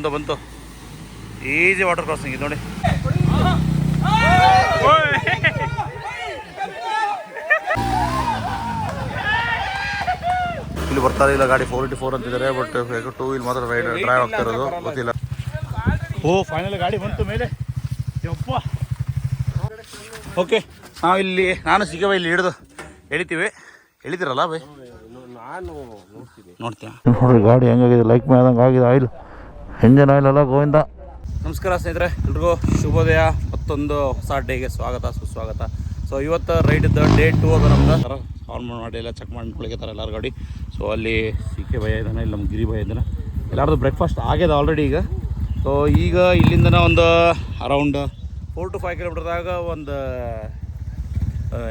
ಬಂತು ಬಂತು. Easy water crossing ಇದು ನೋಡಿ. ಇಲ್ಲಿ ಬರ್ತಾ ಇಲ್ಲ ಗಾಡಿ ಫೋರ್ ಇಂಟಿ ಫೋರ್ ಅಂತಿದ್ದಾರೆ ಬಟ್ ಟೂ ವೀಲ್ ಮಾತ್ರ ರೈಡ್ ಡ್ರೈವ್ ಆಗ್ತಾ ಇರೋದು ಗೊತ್ತಿಲ್ಲ. ಓ ಫೈನಲ್ ಗಾಡಿ ಬಂತು ಮೇಲೆ. ಯಪ್ಪ. ಓಕೆ ನಾವು ಇಲ್ಲಿ ನಾನು ಸಿಗವ ಇಲ್ಲಿ ಹಿಡಿದು ಎಳಿತೀವಿ. ಎಳಿತೀರಲ್ಲ ಬೈ? ನಾನು ನೋಡ್ತೀನಿ. ನೋಡ್ತೀನಿ ನೋಡ್ರಿ ಗಾಡಿ ಹೆಂಗಾಗಿದೆ? ಲೈಕ್ ಮಾಡಿದಂಗೆ ಆಗಿದೆ ಆಯಿಲ್. ಎಂಜನ್ ಆಯಿಲ್ ಅಲ್ಲ, ಗೋವಿಂದ? ನಮಸ್ಕಾರ ಸ್ನೇಹಿತರೆ, ಎಲ್ರಿಗೂ ಶುಭೋದಯ. ಮತ್ತೊಂದು ಹೊಸ ಡೇಗೆ ಸ್ವಾಗತ, ಸುಸ್ವಾಗತ. ಸೊ ಇವತ್ತು ರೈಡ್ ಇದ್ದ ಡೇ ಟು ಅದು ನಮ್ದು. ಆನ್ ಮಾಡಿ ಎಲ್ಲ ಚೆಕ್ ಮಾಡ್ಕೊಳಿಕತ್ತಾರೆ ಎಲ್ಲರ ಗಾಡಿ. ಸೊ ಅಲ್ಲಿ ಸಿ ಕೆ ಭಯ ಇದ್ದಾನೆ, ಇಲ್ಲಿ ನಮ್ಮ ಗಿರಿ ಭಯ ಇದ್ದಾನೆ. ಎಲ್ಲರದು ಬ್ರೇಕ್ಫಾಸ್ಟ್ ಆಗ್ಯದ ಆಲ್ರೆಡಿ ಈಗ. ಸೊ ಈಗ ಇಲ್ಲಿಂದನ ಒಂದು ಅರೌಂಡ್ ಫೋರ್ ಟು ಫೈವ್ ಕಿಲೋಮೀಟರ್ದಾಗ ಒಂದು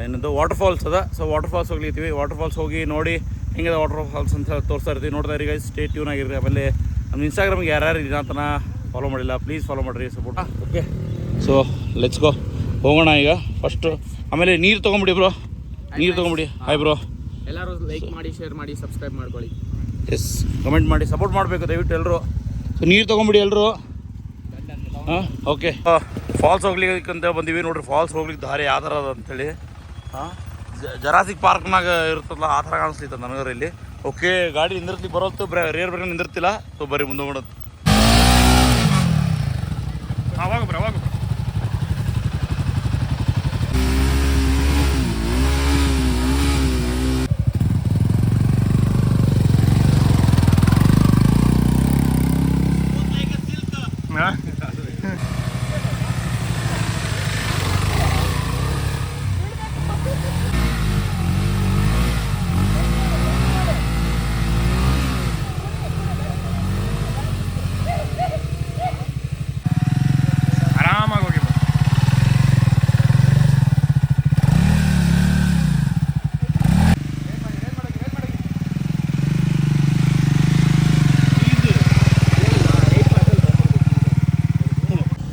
ಏನದು ವಾಟರ್ ಫಾಲ್ಸ್ ಅದ. ಸೊ ವಾಟರ್ ಫಾಲ್ಸ್ ಹೋಗ್ಲಿತ್ತೀವಿ ವಾಟರ್ ಫಾಲ್ಸ್ ಹೋಗಿ ನೋಡಿ ಹೆಂಗಿದೆ ವಾಟರ್ ಫಾಲ್ಸ್ ಅಂತ ಹೇಳಿ ತೋರಿಸ್ತಾ ಇರ್ತೀವಿ. ನೋಡ್ತಾ ಇರಿ ಸ್ಟೇ ಟ್ಯೂನ್ ಆಗಿರ್ರಿ ಆಮೇಲೆ ನಮ್ಮ ಇನ್ಸ್ಟಾಗ್ರಾಮ್ಗೆ ಯಾರ್ಯಾರು ಇದನ್ನ ಫಾಲೋ ಮಾಡಿಲ್ಲ ಪ್ಲೀಸ್ ಫಾಲೋ ಮಾಡಿರಿ support okay so let's go ಹೋಗೋಣ ಈಗ. ಫಸ್ಟು ಆಮೇಲೆ ನೀರು ತೊಗೊಂಬಿಡಿ ಬ್ರೋ ನೀರು ತೊಗೊಂಬಿಡಿ. ಹಾಯ್ ಬ್ರೋ ಎಲ್ಲರೂ ಲೈಕ್ ಮಾಡಿ ಶೇರ್ ಮಾಡಿ ಸಬ್ಸ್ಕ್ರೈಬ್ ಮಾಡ್ಕೊಳ್ಳಿ. ಎಸ್ ಕಮೆಂಟ್ ಮಾಡಿ ಸಪೋರ್ಟ್ ಮಾಡಬೇಕು ದಯವಿಟ್ಟು ಎಲ್ಲರೂ ಸೊ ನೀರು ತೊಗೊಂಬಿಡಿ ಎಲ್ಲರೂ ಹಾಂ ಓಕೆ ಫಾಲ್ಸ್ ಹೋಗ್ಲಿಕ್ಕಂತ ಅಂತ ಬಂದೀವಿ ನೋಡ್ರಿ. ಫಾಲ್ಸ್ ಹೋಗ್ಲಿಕ್ಕೆ ದಾರಿ ಯಾವ ಥರ ಅದ ಅಂತೇಳಿ. ಹಾಂ ಜರಾಸಿಕ್ ಪಾರ್ಕ್ನಾಗ ಇರ್ತದಲ್ಲ ಆ ಥರ ಕಾಣಿಸ್ಲಿತ್ತ ನನಗರ ಇಲ್ಲಿ ಓಕೆ ಗಾಡಿ ನಿಂದಿರ್ತಿ ಬರೋತ್ತು ಬ್ರ ರೇರ್ ಬ್ರೇಕ್ ನಿಂದಿರ್ತಿಲ್ಲ ಸೊ ಬರೀ ಮುಂದೆ ಅವಾಗ ಬ್ರ ಅವಾಗ ಆರಾಮಾಗಿ ಹೋಗಿ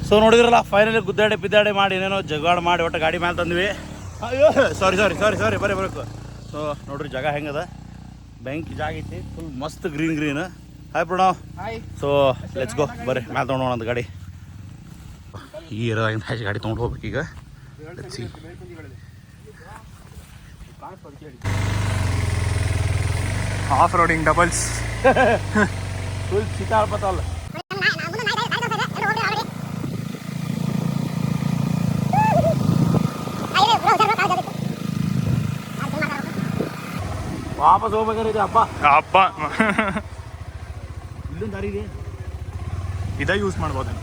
ಸೊ ನೋಡಿದ್ರಲ್ಲ ಫೈನಲಿ ಗುದ್ದಾಡಿ ಬಿದ್ದಾಡಿ ಮಾಡಿ ಏನೇನೋ ಜಗಾಡ್ ಮಾಡಿ ಒಟ್ಟು ಗಾಡಿ ಮೇಲೆ ತಂದ್ವಿ. ಅಯ್ಯೋ ಸಾರಿ ಸಾರಿ ಸಾರಿ ಸಾರಿ ಬರೀ ಬರಬೇಕು ಸೊ ನೋಡ್ರಿ ಜಾಗ ಹೆಂಗದ? ಬೆಂಕಿ ಜಾಗ ಐತಿ ಫುಲ್ ಮಸ್ತ್ green green hi Pranav. So let's go ಬರ್ರಿ ಮ್ಯಾಲೆ ತೊಗೊಂಡೋಣ ಒಂದು ಗಾಡಿ. ಈ ಇರೋದಾಗಿಂದ ಹೆಚ್ಚು ಗಾಡಿ ತೊಗೊಂಡು ಹೋಗ್ಬೇಕು ಈಗ. ಆಫ್ ರೋಡಿಂಗ್ ಡಬಲ್ಸ್ ಫುಲ್ ಚಿತಾಳ ಪತಾಲ್ ವಾಪಸ್ ಹೋಗ್ಬೇಕಾದ್ರೆ ಇದೆ ಹಬ್ಬ. ಹಬ್ಬ. ಇಲ್ಲೊಂದು ದಾರಿ ಇದೆ. ಇದೇ ಯೂಸ್ ಮಾಡ್ಬೋದೇನು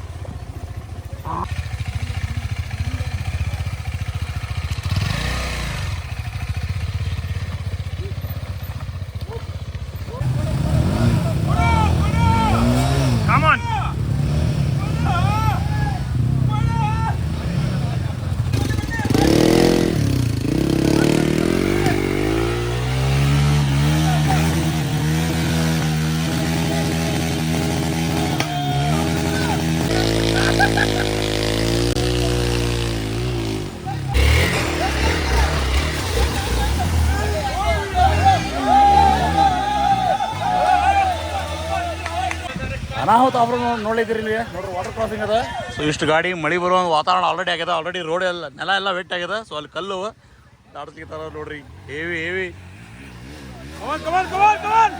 ಅನಾಹುತ ಅವರು ನೋಡಿದ್ರಿ ಇಲ್ಲಿ ನೋಡ್ರಿ ವಾಟರ್ ಕ್ರಾಸಿಂಗ್ ಅದ. ಸೊ ಇಷ್ಟು ಗಾಡಿ ಮಳೆ ಬರೋ ವಾತಾವರಣ ಆಲ್ರೆಡಿ ಆಗ್ಯದ ಆಲ್ರೆಡಿ ರೋಡ್ ಎಲ್ಲ ನೆಲ ಎಲ್ಲ ವೆಟ್ ಆಗ್ಯದ ಸೊ ಅಲ್ಲಿ ಕಲ್ಲು ದಾಡ್ಸ್ಲಿಕ್ಕೆ ನೋಡ್ರಿ. ಹೇವಿ ಹೇವಿ ಬರಲೇ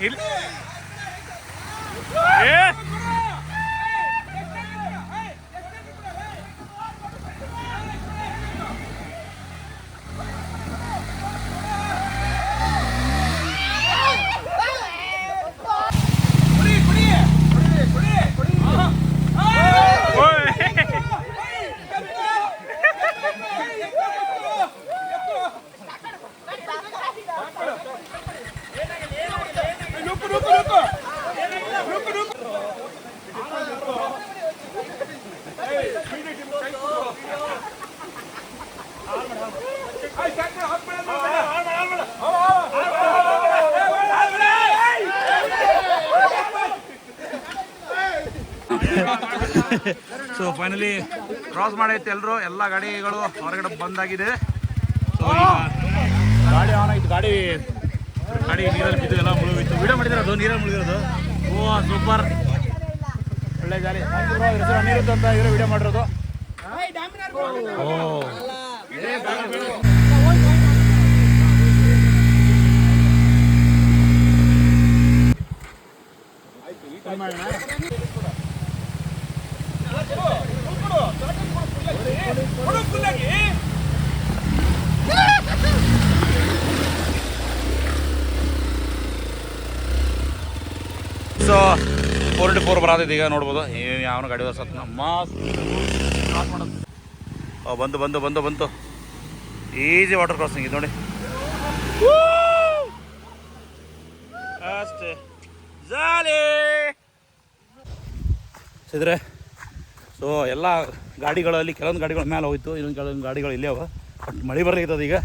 ಇಲ್ಲಿ ಏ ಫೈನಲಿ ಕ್ರಾಸ್ ಮಾಡೈತೆ ಎಲ್ಲರೂ ಎಲ್ಲ ಗಾಡಿಗಳು ಹೊರಗಡೆ ಬಂದಾಗಿದೆ. ಗಾಡಿ ಆನ್ ಆಯ್ತು. ಗಾಡಿ ಗಾಡಿ ನೀರಲ್ಲಿ ಬಿದ್ದು ಎಲ್ಲ ಮುಳುಗಿತ್ತು ವಿಡಿಯೋ ಮಾಡಿದ್ರೆ ಅದು ನೀರಲ್ಲಿ ಮುಳುಗಿರೋದು? ಓ ಸೂಪರ್ ಒಳ್ಳೆ ಜಾಲಿ ನೀರಿತ್ತು ಅಂತ ಇರೋ ವಿಡಿಯೋ ಮಾಡಿರೋದು. ಓ. ಸೊ ಫೋರ್ ಇಂಟು ಫೋರ್ ಬರತೈತಿ, ಈಗ ನೋಡ್ಬೋದು. ಯಾವನ ಗಾಡಿ ನಮ್ಮ ಓ ಬಂದು ಬಂದು ಬಂತು ಬಂತು. ಈಸಿ ವಾಟರ್ ಕ್ರಾಸಿಂಗ್ ಇದು ನೋಡಿ. ಅಷ್ಟೇ. ಜಾಲಿ. ಸಿದ್ರೆ ಸೊ ಎಲ್ಲ ಗಾಡಿಗಳಲ್ಲಿ ಕೆಲವೊಂದು ಗಾಡಿಗಳ ಮೇಲೆ ಹೋಯ್ತು, ಇನ್ನೊಂದು ಕೆಲವೊಂದು ಗಾಡಿಗಳು ಇಲ್ಲೇ ಅವ. ಬಟ್ ಮಳೆ ಬರಲಿಕ್ಕದ ಈಗ.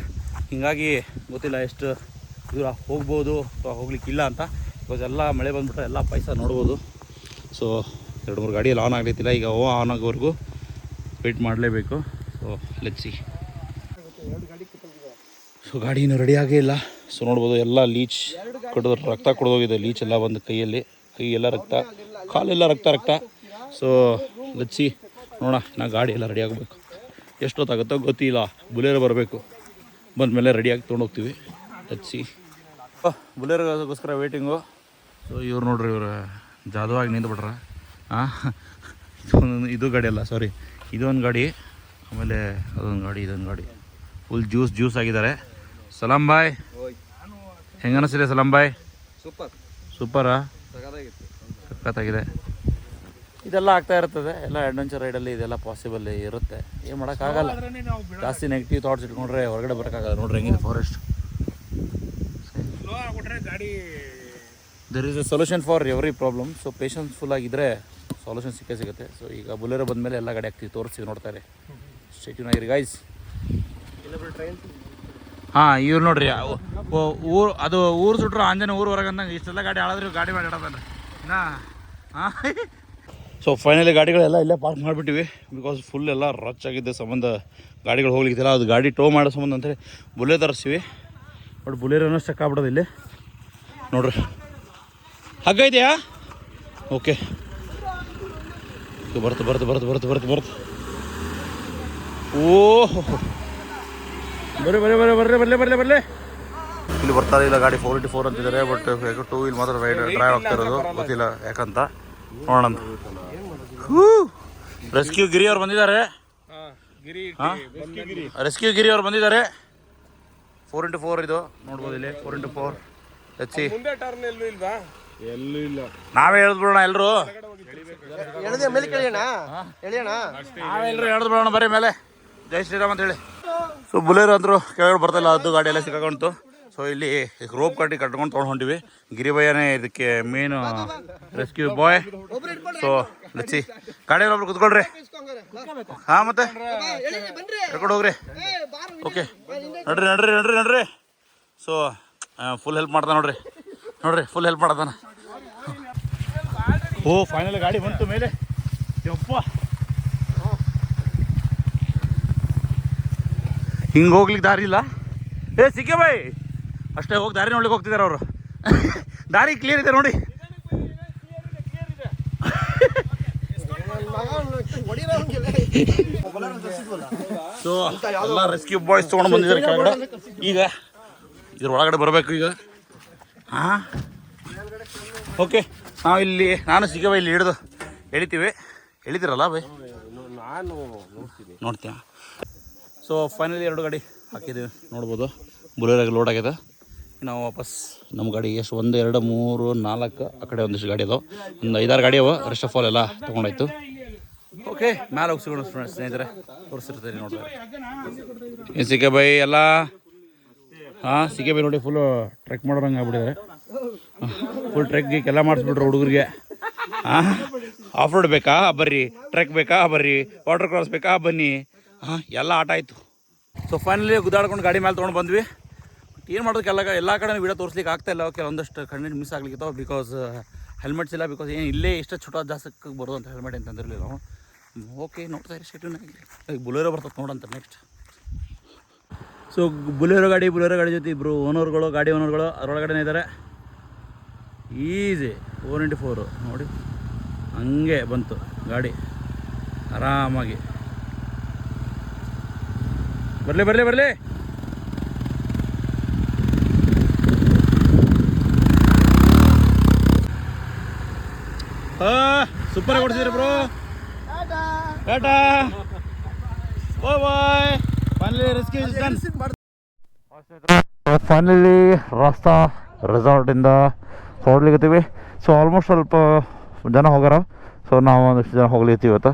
ಹಿಂಗಾಗಿ ಗೊತ್ತಿಲ್ಲ ಎಷ್ಟು ದೂರ ಹೋಗ್ಬೋದು ಅಥವಾ ಹೋಗ್ಲಿಕ್ಕಿಲ್ಲ ಅಂತ. ಬಿಕಾಸ್ ಎಲ್ಲ ಮಳೆ ಬಂದ್ಬಿಟ್ರೆ ಎಲ್ಲ ಪೈಸಾ ನೋಡ್ಬೋದು. ಸೊ ಎರಡು ಮೂರು ಗಾಡಿಯಲ್ಲಿ ಆನ್ ಆಗ್ಲಿತ್ತಿಲ್ಲ ಈಗ ಓ ಆನ್ ಆಗೋವರೆಗೂ ವೆಯ್ಟ್ ಮಾಡಲೇಬೇಕು. ಸೊ ಲೆಟ್ಸಿ ಸೊ ಗಾಡಿ ಇನ್ನೂ ರೆಡಿ ಇಲ್ಲ. ಸೊ ನೋಡ್ಬೋದು ಎಲ್ಲ ಲೀಚ್ ಕೊಡೋದು ರಕ್ತ ಕೊಡೋಗಿದೆ ಲೀಚ್ ಎಲ್ಲ ಬಂದು ಕೈಯಲ್ಲಿ. ಕೈ ಎಲ್ಲ ರಕ್ತ, ಕಾಲೆಲ್ಲ ರಕ್ತ ರಕ್ತ. ಸೊ ಲಚ್ಚಿ ನೋಡೋಣ ನಾ ಗಾಡಿ ಎಲ್ಲ ರೆಡಿ ಆಗಬೇಕು. ಎಷ್ಟೊತ್ತಾಗುತ್ತೋ ಗೊತ್ತಿಲ್ಲ. ಬುಲೇರೋ ಬರಬೇಕು. ಬಂದ ಮೇಲೆ ರೆಡಿಯಾಗಿ ತೊಗೊಂಡೋಗ್ತೀವಿ. ಲಚ್ಚಿ ಬುಲೇರಗೋಸ್ಕರ ವೇಟಿಂಗು ಸೊ ಇವ್ರು ನೋಡ್ರಿ ಇವರು ಜಾದವಾಗಿ ನಿಂತ್ಬಿಟ್ರ. ಹಾಂ ಇದೊಂದು ಇದು ಗಾಡಿ ಅಲ್ಲ ಸಾರಿ ಇದೊಂದು ಗಾಡಿ ಆಮೇಲೆ ಅದೊಂದು ಗಾಡಿ ಇದೊಂದು ಗಾಡಿ. ಫುಲ್ ಜ್ಯೂಸ್ ಜ್ಯೂಸ್ ಆಗಿದ್ದಾರೆ. ಸಲಾಂ ಬಾಯ್. ಅನಿಸ್ತಿದೆ ಸಲಾಂ ಬಾಯ್? ಸೂಪರ್. ಸೂಪರಾ? ಸಖತ್ತಾಗಿದೆ. ಇದೆಲ್ಲ ಆಗ್ತಾ ಇರ್ತದೆ. ಎಲ್ಲ ಅಡ್ವೆಂಚರ್ ರೈಡಲ್ಲಿ ಇದೆಲ್ಲ ಪಾಸಿಬಲ್ ಇರುತ್ತೆ. ಏನು ಮಾಡೋಕ್ಕಾಗಲ್ಲ ಜಾಸ್ತಿ ನೆಗೆಟಿವ್ ಥಾಟ್ಸ್ ಇಟ್ಕೊಂಡ್ರೆ ಹೊರಗಡೆ ಬರೋಕ್ಕಾಗಲ್ಲ ನೋಡ್ರಿ ಹೆಂಗಿದೆ forest there is a solution for every problem so patienceful ಆಗಿದ್ದರೆ ಸೊಲ್ಯೂಷನ್ ಸಿಕ್ಕೇ ಸಿಗುತ್ತೆ. ಸೊ ಈಗ ಬುಲೆರೋ ಬಂದಮೇಲೆ ಎಲ್ಲ ಗಾಡಿ ಆಗ್ತೀವಿ ತೋರಿಸ್ತೀವಿ ನೋಡ್ತಾರೆ ಸ್ಟೇಟ್ಯೂನ್ ಆಗಿರಿ ಗೈಸ್ ಹಾಂ ಇವ್ರು ನೋಡ್ರಿ ಊರು ಅದು ಊರು ಸುಟ್ರು ಆಂಜನ ಊರು ಹೊರಗಂದಂಗೆ ಇಷ್ಟೆಲ್ಲ ಗಾಡಿ ಆಳಿದ್ರು ಗಾಡಿ ಮಾಡಿ ಇಡೋದಲ್ಲ ಹಾಂ ಸೊ ಫೈನಲಿ ಗಾಡಿಗಳೆಲ್ಲ ಇಲ್ಲೇ ಪಾರ್ಕ್ ಮಾಡಿಬಿಟ್ಟಿವಿ. ಬಿಕಾಸ್ ಫುಲ್ ಎಲ್ಲ ರಚ್ ಆಗಿದ್ದ ಸಂಬಂಧ ಗಾಡಿಗಳು ಹೋಗ್ಲಿಕ್ಕಿಲ್ಲ. ಅದು ಗಾಡಿ ಟೋ ಮಾಡೋ ಸಂಬಂಧ ಅಂತೇಳಿ ಬುಲೆ ತರಿಸ್ತೀವಿ. ಬಟ್ ಬುಲೆರೋನೂ ಸ್ಟಕ್ ಆಗ್ಬಿಡೋದು ಇಲ್ಲಿ. ನೋಡ್ರಿ. ಹಗ್ಗ ಇದೆಯಾ? ಓಕೆ ಬರ್ತು ಬರ್ತು ಬರ್ತು ಬರ್ತು ಬರ್ತು ಬರ್ತು ಓಹ್. ಬರ್ರಿ ಬರ್ರಿ ಬರ್ರಿ ಬರ್ರಿ ಬರ್ಲಿ ಬರ್ಲಿ ಬರ್ಲಿ ಇಲ್ಲಿ ಬರ್ತಾರೆ, ಇಲ್ಲ ಗಾಡಿ ಫೋರ್ ಇಂಟು ಫೋರ್ ಅಂತಿದ್ದಾರೆ ಬಟ್ ಟೂ ವೀಲ್ ಮಾತ್ರ ಡ್ರೈವ್ ಆಗ್ತಾ ಇರೋದು. ಗೊತ್ತಿಲ್ಲ ಯಾಕಂತ. ನೋಡೋಣ ರೆಸ್ಕ್ಯೂ ಗಿರಿ ಅವ್ರು ಬಂದಿದ್ದಾರೆ. ರೆಸ್ಕ್ಯೂ ಗಿರಿ ಅವ್ರು ಬಂದಿದ್ದಾರೆ. ಫೋರ್ ಇಂಟು ಫೋರ್ ಇದು. ನೋಡ್ಬೋದು ಇಲ್ಲಿ ಫೋರ್ ಇಂಟು ಫೋರ್ ಹಚ್ಚಿ ಎಲ್ಲೂ ಇಲ್ಲ ನಾವೇ ಹೇಳ್ದ್ಬಿಡೋಣ ಎಲ್ಲರೂ ಎಳೆದ ಮೇಲೆ ನಾವೆಲ್ಲರೂ ಹೇಳ್ದು ಬಿಡೋಣ ಬರೀ ಮೇಲೆ. ಜೈ ಶ್ರೀರಾಮ್ ಅಂತ ಹೇಳಿ. ಸೊ ಬುಲೆರೋ ಅಂದ್ರು ಕೆಳಗಡೆ ಇಲ್ಲ ಅದು ಗಾಡಿ ಎಲ್ಲ ಸಿಕ್ಕಾಕೊಂತು ಸೊ ಇಲ್ಲಿ ರೋಪ್ ಕಟ್ಟಿ ಕಟ್ಕೊಂಡು ತೊಗೊಂಡು ಹೊಂಟಿವಿ. ಗಿರಿಬಯ್ಯನೇ ಇದಕ್ಕೆ ಮೇನ್ ರೆಸ್ಕ್ಯೂ ಬಾಯ್ ಸೊ ಲಚ್ಚಿ ಗಾಡಿಯಲ್ಲಿ ಒಬ್ರು ಕುತ್ಕೊಳ್ರಿ. ಹಾಂ, ಮತ್ತೆ? ಕರ್ಕೊಂಡು ಹೋಗ್ರಿ. ಓಕೆ ನಡ್ರಿ ನಡ್ರಿ ನಡ್ರಿ ನಡ್ರಿ. ಸೊ ಫುಲ್ ಹೆಲ್ಪ್ ಮಾಡ್ತಾನೆ ನೋಡ್ರಿ. ನೋಡ್ರಿ ಫುಲ್ ಹೆಲ್ಪ್ ಮಾಡ್ತಾನೆ. ಓ ಫೈನಲ್ ಗಾಡಿ ಬಂತು ಮೇಲೆ. ಯಪ್ಪ. ಹಿಂಗೆ ಹೋಗ್ಲಿಕ್ಕೆ ದಾರಿ ಇಲ್ಲ. ಏ ಸಿಕ್ಕೇ ಬಾಯ್ ಅಷ್ಟೇ ಹೋಗಿ ದಾರಿ ನೋಡ್ಲಿಕ್ಕೆ ಹೋಗ್ತಿದ್ದಾರೆ ಅವರು. ದಾರಿ ಕ್ಲಿಯರ್ ಇದೆ ನೋಡಿ. ಸೊ ಎಲ್ಲ ರೆಸ್ಕ್ಯೂ ಬಾಯ್ಸ್ ತೊಗೊಂಡು ಬಂದಿದ್ದಾರೆ ಕೆಳಗಡೆ. ಈಗ ಇದ್ರ ಒಳಗಡೆ ಬರಬೇಕು ಈಗ. ಹಾಂ? ಓಕೆ ನಾವು ಇಲ್ಲಿ, ನಾನು ಸಿಗವ ಇಲ್ಲಿ ಹಿಡಿದು ಎಳಿತೀವಿ. ಎಳಿತೀರಲ್ಲ ಬೈ? ನಾನು ನೋಡ್ತೀಯ? ಸೊ ಫೈನಲಿ ಎರಡು ಗಾಡಿ ಹಾಕಿದ್ದೀವಿ. ನೋಡ್ಬೋದು. ಬುಲೆರಾಗಿ ಲೋಡ್ ಆಗಿದೆ. ನಾವು ವಾಪಸ್ ನಮ್ಮ ಗಾಡಿ ಎಷ್ಟು ಒಂದು ಎರಡು ಮೂರು ನಾಲ್ಕು ಆ ಕಡೆ ಒಂದಿಷ್ಟು ಗಾಡಿ ಅದಾವೆ. ಒಂದು ಐದಾರು ಗಾಡಿ ಅವ ರೆಸ್ಟ್ ಆಫ್ ಆಲ್ ಎಲ್ಲ ತೊಗೊಂಡಾಯ್ತು. ಓಕೆ ಮ್ಯಾಲೆ ಹೋಗಿ ಸಿಗೋಣ ಫ್ರೆಂಡ್ಸ್ ಸ್ನೇಹಿತರೆ. ತೋರಿಸಿರ್ತೀನಿ ನೋಡಿದ್ರೆ ಏನು ಸಿಕ್ಕೆ ಬೈ ಎಲ್ಲ? ಹಾಂ ಸಿಕ್ಕೆ ಬೈ ನೋಡಿ ಫುಲ್ಲು ಟ್ರೆಕ್ ಮಾಡೋರಂಗೆ ಆಗ್ಬಿಟ್ಟಿದ್ದಾರೆ ಫುಲ್ ಟ್ರೆಕ್ ಗೀಕ್ ಎಲ್ಲ ಮಾಡಿಸ್ಬಿಟ್ರು ಹುಡುಗರಿಗೆ. ಹಾಂ ಆಫ್ ರೋಡ್ ಬೇಕಾ? ಬರ್ರಿ. ಟ್ರೆಕ್ ಬೇಕಾ? ಬರ್ರಿ. ವಾಟರ್ ಕ್ರಾಸ್ ಬೇಕಾ? ಬನ್ನಿ. ಹಾಂ ಎಲ್ಲ ಆಟ ಆಯಿತು. ಸೊ ಫೈನಲಿ ಗುದ್ದಾಡ್ಕೊಂಡು ಗಾಡಿ ಮೇಲೆ ತೊಗೊಂಡು ಬಂದ್ವಿ. ಏನು ಮಾಡೋದಕ್ಕೆ ಎಲ್ಲ ಎಲ್ಲ ಕಡೆ ವಿಡಿಯೋ ತೋರಿಸ್ಲಿಕ್ಕೆ ಆಗ್ತಾ ಇಲ್ಲ. ಕೆಲವೊಂದಷ್ಟು ಕಂಟೆಂಟ್ ಮಿಸ್ ಆಗ್ಲಿಕ್ಕೆ ಬಿಕಾಸ್ ಹೆಲ್ಮೆಟ್ಸ್ ಇಲ್ಲ ಬಿಕಾಸ್ ಏನು ಇಲ್ಲೇ ಇಷ್ಟು ಛೋಟ ಜಾಸ್ತಿ ಬರೋದು ಅಂತ ಹೆಲ್ಮೆಟ್ ಅಂತ ಅಂದಿರಲಿಲ್ಲ ಓಕೆ ನೋಡ್ತಾ ಇರಿ ಸೆಟ್ ಬುಲೆರೋ ಬರ್ತದೆ ನೋಡಂತ ನೆಕ್ಸ್ಟ್ ಸೊ ಬುಲೆರೋ ಗಾಡಿ ಬುಲೆರೋ ಗಾಡಿ ಜೊತೆ ಇಬ್ಬರು ಓನರ್ಗಳು ಗಾಡಿ ಓನರ್ಗಳು ಅದರೊಳಗಡೆ ಇದ್ದಾರೆ ಈಸಿ ಫೋರ್ ಇಂಟು ಫೋರು ನೋಡಿ, ಹಂಗೆ ಬಂತು ಗಾಡಿ. ಆರಾಮಾಗಿ. ಬರಲಿ ಬರಲಿ ಬರಲಿ. Super ಹೊಡ್ಸಿದ್ರಿ bro tata. Bye bye finally rescue is done finally rasta ರೆಸಾರ್ಟಿಂದ ಹೊರಡ್ಲಿಕ್ಕೆ ಸೊ ಆಲ್ಮೋಸ್ಟ್ ಸ್ವಲ್ಪ ಜನ ಹೋಗ್ಯಾರ. ಸೊ ನಾವು ಒಂದಷ್ಟು ಜನ ಹೋಗ್ಲಿತ್ತೀವಿ ಇವತ್ತು.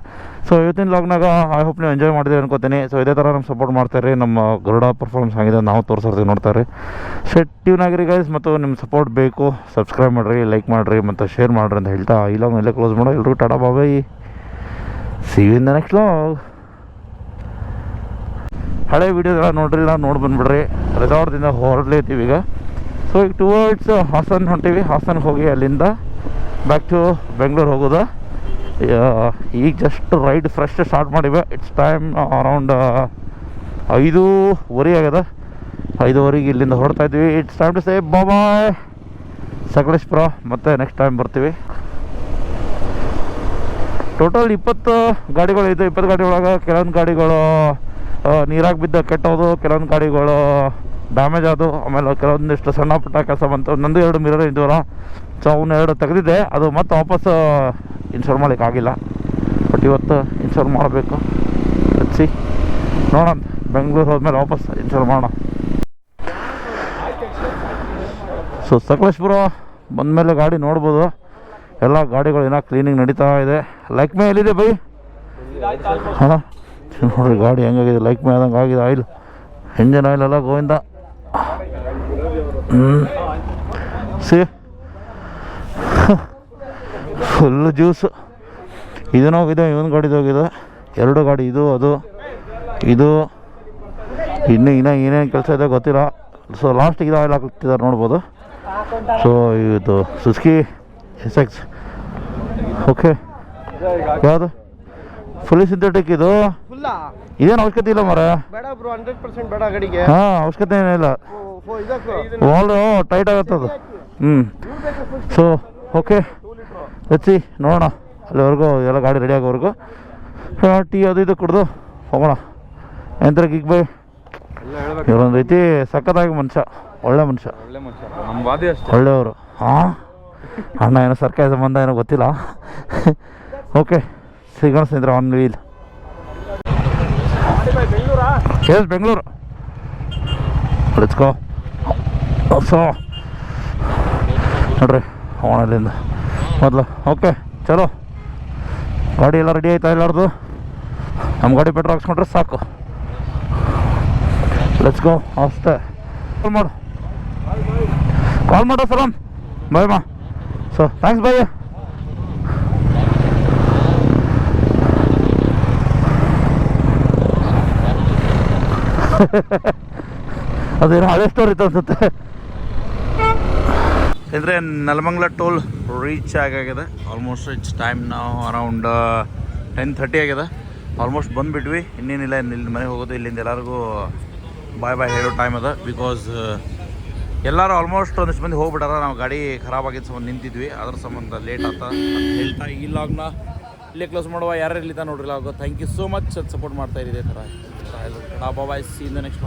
ಸೊ ಇವತ್ತಿನ ಲಾಗ್ನಾಗ ಐ ಹೋಪ್ ನೀವು ಎಂಜಾಯ್ ಮಾಡಿದ್ರಿ ಅನ್ಕೋತೀನಿ. ಸೊ ಇದೇ ಥರ ನಮ್ಮ ಸಪೋರ್ಟ್ ಮಾಡ್ತಾರೆ ನಮ್ಮ ಗರುಡ ಪರ್ಫಾರ್ಮೆನ್ಸ್ ಆಗಿದೆ ನಾವು ತೋರಿಸಿರ್ತೀವಿ ನೋಡ್ತಾರೆ ಸೆಟ್ ಟ್ಯೂನಾಗಿರಿ ಗೈಸ್ ಮತ್ತು ನಿಮ್ಮ ಸಪೋರ್ಟ್ ಬೇಕು. ಸಬ್ಸ್ಕ್ರೈಬ್ ಮಾಡಿರಿ ಲೈಕ್ ಮಾಡಿರಿ, ಮತ್ತು ಶೇರ್ ಮಾಡಿರಿ ಅಂತ ಹೇಳ್ತಾ ಈ ಲಾಗ್ನ ಇಲ್ಲೇ ಕ್ಲೋಸ್ ಮಾಡೋ ಎಲ್ರಿಗೂ tata bye bye see the next log ಹಳೆ ವೀಡಿಯೋದೆಲ್ಲ ನೋಡ್ರಿಲ್ಲ ನೋಡಿ ಬಂದ್ಬಿಡ್ರಿ. ರೆಸಾರ್ಟ್ದಿಂದ ಇದ್ದೀವಿ ಈಗ. ಸೊ ಈಗ ಟುವರ್ಡ್ಸ್ ಹಾಸನ್ ಹೊಂಟೀವಿ. ಹಾಸನ್ಗೆ ಹೋಗಿ ಅಲ್ಲಿಂದ ಬ್ಯಾಕ್ ಟು ಬೆಂಗಳೂರು ಹೋಗೋದು. ಯಾ- ಈಗ ಜಸ್ಟ್ ರೈಡ್ ಫ್ರೆಶ್ ಸ್ಟಾರ್ಟ್ ಮಾಡಿವೆ. ಇಟ್ಸ್ ಟೈಮ್ ಅರೌಂಡ್ ಐದೂವರೆ ಆಗ್ಯದ ಐದೂವರೆಗೆ ಇಲ್ಲಿಂದ ಹೊರಡ್ತಾ ಇದ್ವಿ it's time to say bye Sakleshpur, ಮತ್ತೆ ನೆಕ್ಸ್ಟ್ ಟೈಮ್ ಬರ್ತೀವಿ. ಟೋಟಲ್ ಇಪ್ಪತ್ತು ಗಾಡಿಗಳು ಇದೆ. ಇಪ್ಪತ್ತು ಗಾಡಿ ಒಳಗೆ ಕೆಲವೊಂದು ಗಾಡಿಗಳು ನೀರಾಗಿ ಬಿದ್ದ ಕೆಟ್ಟೋದು, ಕೆಲವೊಂದು ಗಾಡಿಗಳು ಡ್ಯಾಮೇಜ್ ಆದವು ಆಮೇಲೆ ಕೆಲವೊಂದಿಷ್ಟು ಸಣ್ಣ ಪುಟ್ಟ ಕೆಲಸ ಬಂತು. ನಂದು ಎರಡು ಮಿರರ್ ಇದ್ದವಲ್ಲ ಸೊ ಅವನ್ನ ಎರಡು ತೆಗೆದಿದ್ದೆ. ಅದು ಮತ್ತೆ ವಾಪಸ್ ಇನ್ಸ್ಟಾಲ್ ಮಾಡ್ಲಿಕ್ಕೆ ಆಗಿಲ್ಲ. ಬಟ್ ಇವತ್ತು ಇನ್ಸ್ಟಾಲ್ ಮಾಡಬೇಕು. ಹಚ್ಚಿ ನೋಡೋಣ. ಬೆಂಗಳೂರು ಹೋದ್ಮೇಲೆ ವಾಪಸ್ ಇನ್ಸ್ಟಾಲ್ ಮಾಡೋಣ. ಸೊ ಸಕಲೇಶ್ಪುರ ಬಂದಮೇಲೆ ಗಾಡಿ ನೋಡ್ಬೋದು. ಎಲ್ಲ ಗಾಡಿಗಳು ಏನೋ ಕ್ಲೀನಿಂಗ್ ನಡೀತಾ ಇದೆ. ಲೈಕ್ ಮೇ ಎಲ್ಲಿದೆ ಬೈ? ಹಾಂ? ನೋಡ್ರಿ, ಗಾಡಿ ಹೆಂಗಾಗಿದೆ? ಲೈಕ್ ಮೇ ಆದಂಗೆ ಆಗಿದೆ. ಆಯಿಲ್ ಇಂಜಿನ್ ಆಯಿಲ್ ಎಲ್ಲ ಗೋವಿಂದ. ಹ್ಞೂ ಸಿ ಫುಲ್ಲು ಜ್ಯೂಸು ಇದನ್ನ ಹೋಗಿದೆ ಇವನ್ ಗಾಡಿದು ಹೋಗಿದೆ. ಎರಡು ಗಾಡಿ ಇದು ಅದು ಇದು. ಇನ್ನು ಇನ್ನೂ ಏನೇನು ಕೆಲಸ ಇದೆ ಗೊತ್ತಿಲ್ಲ. ಸೊ ಲಾಸ್ಟಿಗೆ ಇದು ಆಯಿಲ್ ಹಾಕ್ತಿದ್ದಾರೆ ನೋಡ್ಬೋದು. ಸೊ ಇದು ಸುಸ್ಕಿ ಎಸ್ ಎಕ್ಸ್ ಓಕೆ ಯಾವುದು? ಫುಲ್ ಸಿಂಥೆಟಿಕ್ ಇದು? ಇದೇನು ಅವಶ್ಯಕತೆ ಇಲ್ಲ ಮರ ಹಾಂ ಅವಶ್ಯಕತೆ ಏನಿಲ್ಲ ವಾಲ್ ಟೈಟ್ ಆಗತ್ತದು. ಹ್ಞೂ ಸೊ ಓಕೆ ಹಚ್ಚಿ ನೋಡೋಣ. ಅಲ್ಲಿವರೆಗೂ ಎಲ್ಲ ಗಾಡಿ ರೆಡಿ ಆಗೋವರೆಗೂ. ಟೀ ಅದು ಇದು ಕುಡ್ದು ಹೋಗೋಣ. ಎಂತರ ಗಿಗ್ ಬೈ ಇವರೊಂದು ರೀತಿ ಸಖತ್ತಾಗಿ ಮನುಷ್ಯ. ಒಳ್ಳೆ ಮನುಷ್ಯ. ಒಳ್ಳೆಯವರು. ಹಾಂ? ಅಣ್ಣ ಏನೋ ಸರ್ಕಾರಿ ಸಂಬಂಧ ಏನೋ ಗೊತ್ತಿಲ್ಲ. ಓಕೆ ಸಿಗೋಣ ಸ್ನೇಹಿತರೆ one wheel S Bengaluru let's go so ನೋಡ್ರಿ ಅವನಲ್ಲಿಂದ ಅಲ್ಲಿಂದ ಮೊದಲು. ಓಕೆ, ಚಲೋ. ಗಾಡಿ ಎಲ್ಲ ರೆಡಿ ಆಯ್ತಾ ಎಲ್ಲಾರ್ದು? ನಮ್ಮ ಗಾಡಿ ಪೆಟ್ರೋಲ್ ಹಾಕ್ಸ್ಕೊಂಡ್ರೆ ಸಾಕು. ಲೆಟ್ಸ್ ಗೋ ಅಷ್ಟೇ. ಕಾಲ್ ಮಾಡು. ಕಾಲ್ ಮಾಡೋ ಸಲಾಮ್ ಬಾಯ್ ಮಾ. ಸೊ ಥ್ಯಾಂಕ್ಸ್ ಬಾಯ್ ಅದೇನು ಹಳೆ ಸ್ಟೋರಿ ಇತ್ತು ಅನ್ಸುತ್ತೆ ಅಂದರೆ ನೆಲಮಂಗ್ಲ ಟೋಲ್ ರೀಚ್ ಆಗಾಗಿದೆ. ಆಲ್ಮೋಸ್ಟ್ ಇಟ್ಸ್ ಟೈಮ್ ನಾವು ಅರೌಂಡ್ ಟೆನ್ ಥರ್ಟಿ ಆಗಿದೆ. ಆಲ್ಮೋಸ್ಟ್ ಬಂದುಬಿಟ್ವಿ. ಇನ್ನೇನಿಲ್ಲ ಇಲ್ಲಿ ಮನೆಗೆ ಹೋಗೋದು, ಇಲ್ಲಿಂದ ಎಲ್ಲರಿಗೂ ಬಾಯ್ ಬಾಯ್ ಹೇಳೋ ಟೈಮ್ ಅದ. ಬಿಕಾಸ್ ಎಲ್ಲರೂ ಆಲ್ಮೋಸ್ಟ್ ಒಂದಿಷ್ಟು ಮಂದಿ ಹೋಗ್ಬಿಟ್ಟಾರ. ನಾವು ಗಾಡಿ ಖರಾಬ್ ಆಗಿದ್ದ ಸಂಬಂಧ ನಿಂತಿದ್ವಿ. ಅದ್ರ ಸಂಬಂಧ ಲೇಟ್ ಆತ. ಹೇಳ್ತಾ ಈ ಲಾಗ್ನ ಇಲ್ಲೇ ಕ್ಲೋಸ್ ಮಾಡುವ. ಯಾರ್ಯಾರು ಇಲ್ಲಿದ್ದ ನೋಡ್ರಿ log thank you so much support ಮಾಡ್ತಾ ಇದ್ದೀವಿ ಥರ. Bye see in the next